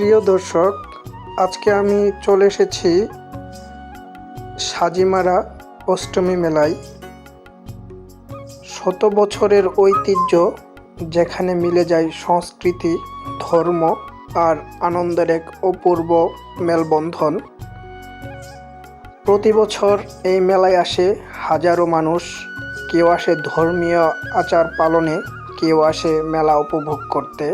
প্রিয় দর্শক, আজকে আমি চলে এসেছি সাজিমারা অষ্টমী মেলায়। শত বছরের ঐতিহ্য যেখানে মিলে যায় সংস্কৃতি, ধর্ম আর আনন্দের এক অপূর্ব মেলবন্ধন। প্রতি বছর এই মেলায় আসে হাজারো মানুষ। কেউ আসে ধর্মীয় আচার পালনে, কেউ আসে মেলা উপভোগ করতে।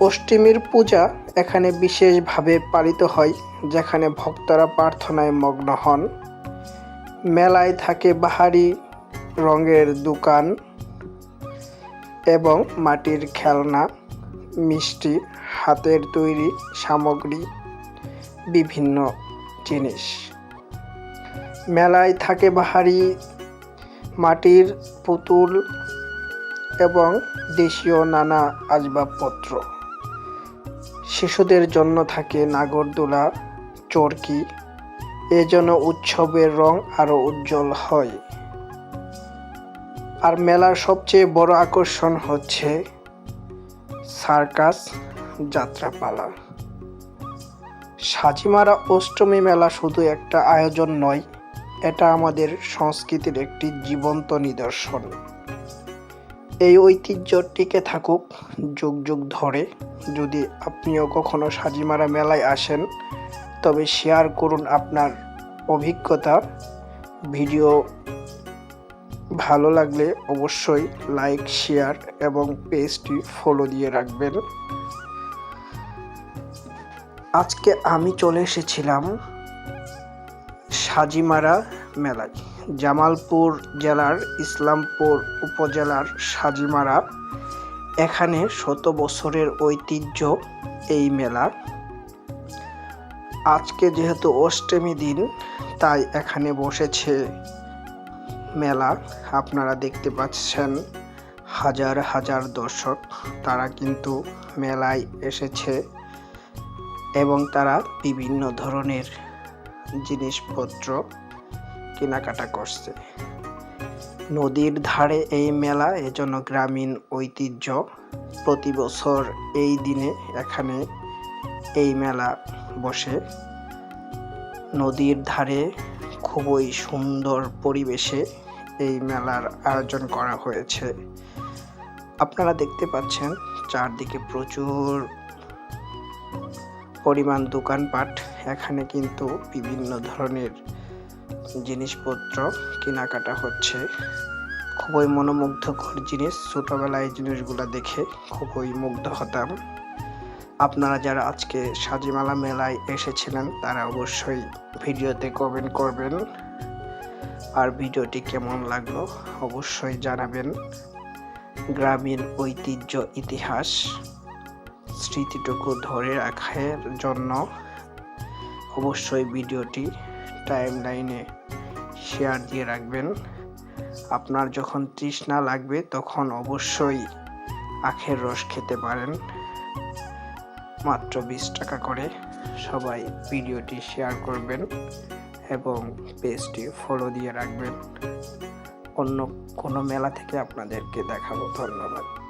অষ্টমীর পূজা এখানে বিশেষভাবে পালিত হয়, যেখানে ভক্তরা প্রার্থনায় মগ্ন হন। মেলায় থাকে বাহারি, রঙের দোকান এবং মাটির খেলনা, মিষ্টি, হাতের তৈরি সামগ্রী, বিভিন্ন জিনিস। মেলায় থাকে বাহারি, মাটির পুতুল এবং দেশীয় নানা আসবাবপত্র। শিশুদের জন্য থাকে নাগরদোলা, চরকি। এজন্য উৎসবের রং আরও উজ্জ্বল হয়। আর মেলার সবচেয়ে বড় আকর্ষণ হচ্ছে সার্কাস যাত্রাপালা। সাজিমারা অষ্টমী মেলা শুধু একটা আয়োজন নয়, এটা আমাদের সংস্কৃতির একটি জীবন্ত নিদর্শন। এই ঐতিহ্য টিকে থাকুক, যুগ যুগ ধরে। যদি আপনিও কখনো সাজিমারা মেলায় আসেন, তবে শেয়ার করুন আপনার অভিজ্ঞতা। ভিডিও ভালো লাগলে অবশ্যই লাইক শেয়ার এবং পেজটি ফলো দিয়ে রাখবেন। আজকে আমি চলে এসেছিলাম সাজিমারা মেলায়। জামালপুর জেলার ইসলামপুর উপজেলার সাজিমারা। এখানে শত বছরের ঐতিহ্য এই মেলা আজকে যেহেতু অষ্টমী দিন, তাই এখানে বসেছে মেলা। আপনারা দেখতে পাচ্ছেন হাজার হাজার দর্শক। তারা কিন্তু মেলায় এসেছে এবং তারা বিভিন্ন ধরনের জিনিসপত্র কেনাকাটা করছে। নদীর ধারে এই মেলা এজন্য গ্রামীণ ঐতিহ্য। প্রতি বছর এই দিনে এখানে এই মেলা বসে। নদীর ধারে খুবই সুন্দর পরিবেশে এই মেলার আয়োজন করা হয়েছে। আপনারা দেখতে পাচ্ছেন চারদিকে প্রচুর পরিমাণ দোকানপাট। এখানে কিন্তু বিভিন্ন ধরনের জিনিসপত্র কেনাকাটা হচ্ছে। খুবই মনোমুগ্ধকর জিনিস। ছোটোবেলায় জিনিসগুলো দেখে খুবই মুগ্ধ হতাম। আপনারা যারা আজকে সাজিমালা মেলায় এসেছিলেন, তারা অবশ্যই ভিডিওতে কমেন্ট করবেন। আর ভিডিওটি কেমন লাগল অবশ্যই জানাবেন। গ্রামীণ ঐতিহ্য ইতিহাস, স্মৃতিটুকু ধরে রাখার জন্য অবশ্যই ভিডিওটি টাইম লাইনে শেয়ার দিয়ে রাখবেন। আপনার যখন তৃষ্ণা লাগবে, তখন অবশ্যই আখের রস খেতে পারেন। মাত্র বিশ টাকা করে সবাই ভিডিওটি শেয়ার করবেন এবং পেজটি ফলো দিয়ে রাখবেন। অন্য কোনো মেলা থেকে আপনাদেরকে দেখাবো। ধন্যবাদ।